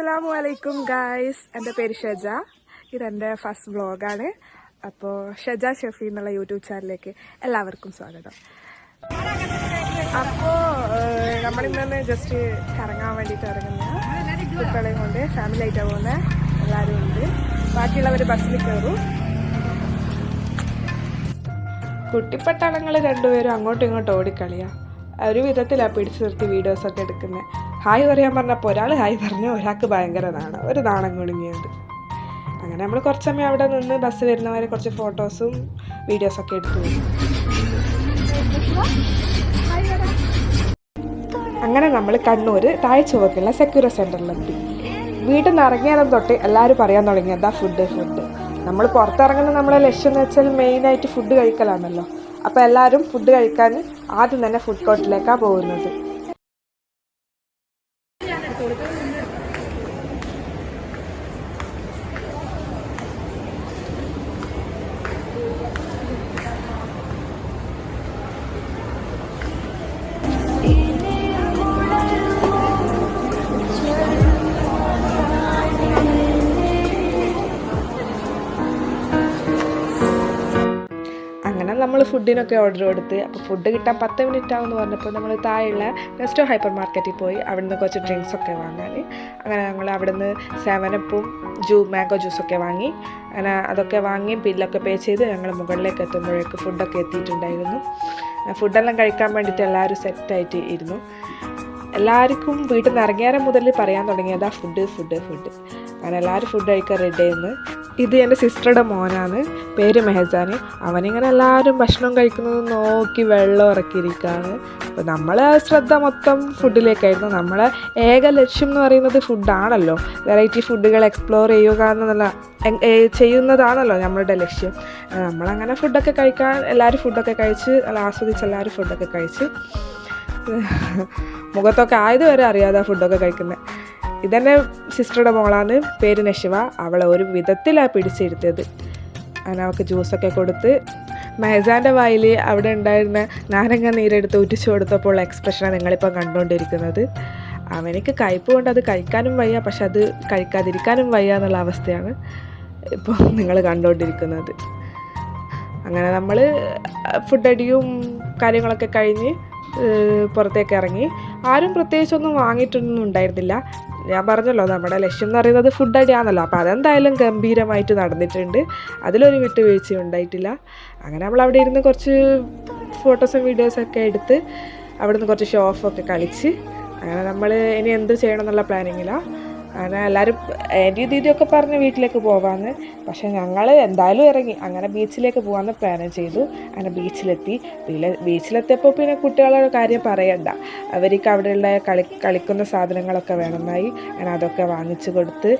അസ്സലാമു അലൈക്കും ഗായ്സ്. എന്റെ പേര് ഷജ. ഇതെന്റെ ഫസ്റ്റ് വ്ളോഗാണ്. അപ്പോൾ ഷജ ഷെഫി എന്നുള്ള യൂട്യൂബ് ചാനലിലേക്ക് എല്ലാവർക്കും സ്വാഗതം. അപ്പോൾ നമ്മളിന്ന് ജസ്റ്റ് കറങ്ങാൻ വേണ്ടിയിട്ട് ഇറങ്ങുന്ന കുട്ടികളെയും കൊണ്ട് ഫാമിലി ആയിട്ടാണ് പോകുന്നത് എല്ലാവരും ഉണ്ട്. ബാക്കിയുള്ളവർ ബസ്സിൽ കയറും കുട്ടിപ്പട്ടാളങ്ങൾ രണ്ടുപേരും അങ്ങോട്ടും ഇങ്ങോട്ടും ഓടിക്കളിയാ. ഒരു വിധത്തിലാണ് പിടിച്ചു നിർത്തി വീഡിയോസൊക്കെ എടുക്കുന്നത് ഹായ് പറയാൻ പറഞ്ഞപ്പോൾ ഒരാൾ ഹായ് പറഞ്ഞു ഒരാൾക്ക് ഭയങ്കര നാണം ഒരു നാണം കുടുങ്ങിയത് അങ്ങനെ നമ്മൾ കുറച്ച് സമയം അവിടെ നിന്ന് ബസ് വരുന്നവരെ കുറച്ച് ഫോട്ടോസും വീഡിയോസൊക്കെ എടുത്തു. അങ്ങനെ നമ്മൾ കണ്ണൂർ താഴെ ചുവക്കുള്ള സെക്യൂർ സെന്ററിലെത്തി വീട്ടിൽ നിന്ന് ഇറങ്ങിയാലും തൊട്ട് എല്ലാവരും പറയാൻ തുടങ്ങി എന്താ ഫുഡ് ഫുഡ് നമ്മൾ പുറത്തിറങ്ങുന്ന നമ്മളെ ലക്ഷ്യം എന്ന് വെച്ചാൽ മെയിനായിട്ട് ഫുഡ് കഴിക്കലാണല്ലോ. അപ്പോൾ എല്ലാവരും ഫുഡ് കഴിക്കാൻ ആദ്യം തന്നെ ഫുഡ് കോർട്ടിലേക്കാണ് പോകുന്നത്. നമ്മൾ ഫുഡിനൊക്കെ ഓർഡർ കൊടുത്ത് അപ്പോൾ ഫുഡ് കിട്ടാൻ പത്ത് മിനിറ്റ് ആവുമെന്ന് പറഞ്ഞപ്പോൾ നമ്മൾ താഴെയുള്ള നെസ്റ്റോ ഹൈപ്പർ മാർക്കറ്റിൽ പോയി അവിടുന്ന് കുറച്ച് ഡ്രിങ്ക്സ് ഒക്കെ വാങ്ങാൻ. അങ്ങനെ ഞങ്ങൾ അവിടുന്ന് സെവനപ്പും ജ്യൂ മാംഗോ ജ്യൂസൊക്കെ വാങ്ങി. അങ്ങനെ അതൊക്കെ വാങ്ങി ബില്ലൊക്കെ പേ ചെയ്ത് ഞങ്ങൾ മുകളിലേക്ക് എത്തുമ്പോഴേക്ക് ഫുഡൊക്കെ എത്തിയിട്ടുണ്ടായിരുന്നു. ഫുഡെല്ലാം കഴിക്കാൻ വേണ്ടിയിട്ട് എല്ലാവരും സെറ്റായിട്ട് ഇരുന്നു. എല്ലാവർക്കും വീട്ടിൽ നിന്ന് ഇറങ്ങിയാരം മുതൽ പറയാൻ തുടങ്ങിയതാ ഫുഡ് ഫുഡ് ഫുഡ് അങ്ങനെ എല്ലാവരും ഫുഡ് കഴിക്കാൻ റെഡി ആയിരുന്നു. ഇത് എന്റെ സിസ്റ്ററുടെ മോനാണ്. പേര് മെഹസാൻ അവനിങ്ങനെ എല്ലാവരും ഭക്ഷണം കഴിക്കുന്നത് നോക്കി വെള്ളം ഇറക്കിയിരിക്കുകയാണ്. അപ്പോൾ നമ്മളെ ശ്രദ്ധ മൊത്തം ഫുഡിലേക്കായിരുന്നു നമ്മളെ ഏക ലക്ഷ്യം എന്ന് പറയുന്നത് ഫുഡാണല്ലോ വെറൈറ്റി ഫുഡുകൾ എക്സ്പ്ലോർ ചെയ്യുക എന്നുള്ള ചെയ്യുന്നതാണല്ലോ നമ്മളുടെ ലക്ഷ്യം. നമ്മളങ്ങനെ ഫുഡൊക്കെ കഴിക്കാൻ എല്ലാവരും ഫുഡൊക്കെ കഴിച്ച് ആസ്വദിച്ച് എല്ലാവരും ഫുഡൊക്കെ കഴിച്ച് മുഖത്തൊക്കെ ആയതുവരെ അറിയാതെ ഫുഡൊക്കെ കഴിക്കുന്നത് ഇതെന്നെ സിസ്റ്ററുടെ മോളാണ് പേര് നശിവ. അവളെ ഒരു വിധത്തിലാണ് പിടിച്ചിരുത്തിയത്. അങ്ങനെ അവൾക്ക് ജ്യൂസൊക്കെ കൊടുത്ത് മെഹസാന്റെ വായിൽ അവിടെ ഉണ്ടായിരുന്ന നാരങ്ങ നീരെടുത്ത് ഉറ്റിച്ചു കൊടുത്തപ്പോൾ എക്സ്പ്രഷനാണ് നിങ്ങളിപ്പോൾ കണ്ടുകൊണ്ടിരിക്കുന്നത് അവനക്ക് കയ്പ് കൊണ്ട് അത് കഴിക്കാനും വയ്യ പക്ഷെ അത് കഴിക്കാതിരിക്കാനും വയ്യ എന്നുള്ള അവസ്ഥയാണ് ഇപ്പോൾ നിങ്ങൾ കണ്ടുകൊണ്ടിരിക്കുന്നത് അങ്ങനെ നമ്മൾ ഫുഡ് അടിയും കാര്യങ്ങളൊക്കെ കഴിഞ്ഞ് പുറത്തേക്ക് ഇറങ്ങി. ആരും പ്രത്യേകിച്ചൊന്നും വാങ്ങിയിട്ടൊന്നും ഉണ്ടായിരുന്നില്ല. ഞാൻ പറഞ്ഞല്ലോ നമ്മുടെ ലക്ഷ്യം എന്ന് പറയുന്നത് ഫുഡ് അടിയാണല്ലോ അപ്പോൾ അതെന്തായാലും ഗംഭീരമായിട്ട് നടന്നിട്ടുണ്ട്. അതിലൊരു വിട്ടുവീഴ്ച ഉണ്ടായിട്ടില്ല. അങ്ങനെ നമ്മൾ അവിടെ ഇരുന്ന് കുറച്ച് ഫോട്ടോസും വീഡിയോസൊക്കെ എടുത്ത് അവിടുന്ന് കുറച്ച് ഷോ ഓഫൊക്കെ കളിച്ച് അങ്ങനെ നമ്മൾ ഇനി എന്ത് ചെയ്യണം എന്നുള്ള പ്ലാനിങ്ങിലാണ് അങ്ങനെ എല്ലാവരും എന്റെ ദീദിയൊക്കെ പറഞ്ഞ് വീട്ടിലേക്ക് പോവാന്ന്. പക്ഷെ ഞങ്ങൾ എന്തായാലും ഇറങ്ങി. അങ്ങനെ ബീച്ചിലേക്ക് പോകാമെന്ന് പ്ലാൻ ചെയ്തു. അങ്ങനെ ബീച്ചിലെത്തി. പിന്നെ ബീച്ചിലെത്തിയപ്പോൾ പിന്നെ കുട്ടികളുടെ കാര്യം പറയണ്ട. അവർക്ക് അവിടെയുള്ള കളി കളിക്കുന്ന സാധനങ്ങളൊക്കെ വേണമെന്നായി. അങ്ങനെ അതൊക്കെ വാങ്ങിച്ചു കൊടുത്ത്.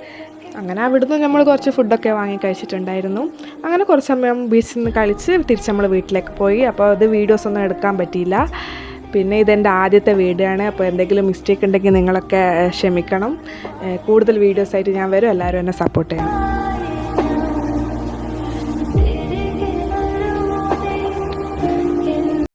അങ്ങനെ അവിടുന്ന് നമ്മൾ കുറച്ച് ഫുഡൊക്കെ വാങ്ങി കഴിച്ചിട്ടുണ്ടായിരുന്നു. അങ്ങനെ കുറച്ച് സമയം ബീച്ചിൽ നിന്ന് കളിച്ച് തിരിച്ച് നമ്മൾ വീട്ടിലേക്ക് പോയി. അപ്പോൾ അത് വീഡിയോസ് ഒന്നും എടുക്കാൻ പറ്റിയില്ല. പിന്നെ ഇതെന്റെ ആദ്യത്തെ വീഡിയോ അപ്പോൾ എന്തെങ്കിലും മിസ്റ്റേക്ക് ഉണ്ടെങ്കിൽ നിങ്ങളൊക്കെ ക്ഷമിക്കണം. കൂടുതൽ കൂടുതൽ വീഡിയോസായിട്ട് ഞാൻ വരും. എല്ലാവരും എന്നെ സപ്പോർട്ട് ചെയ്യണം.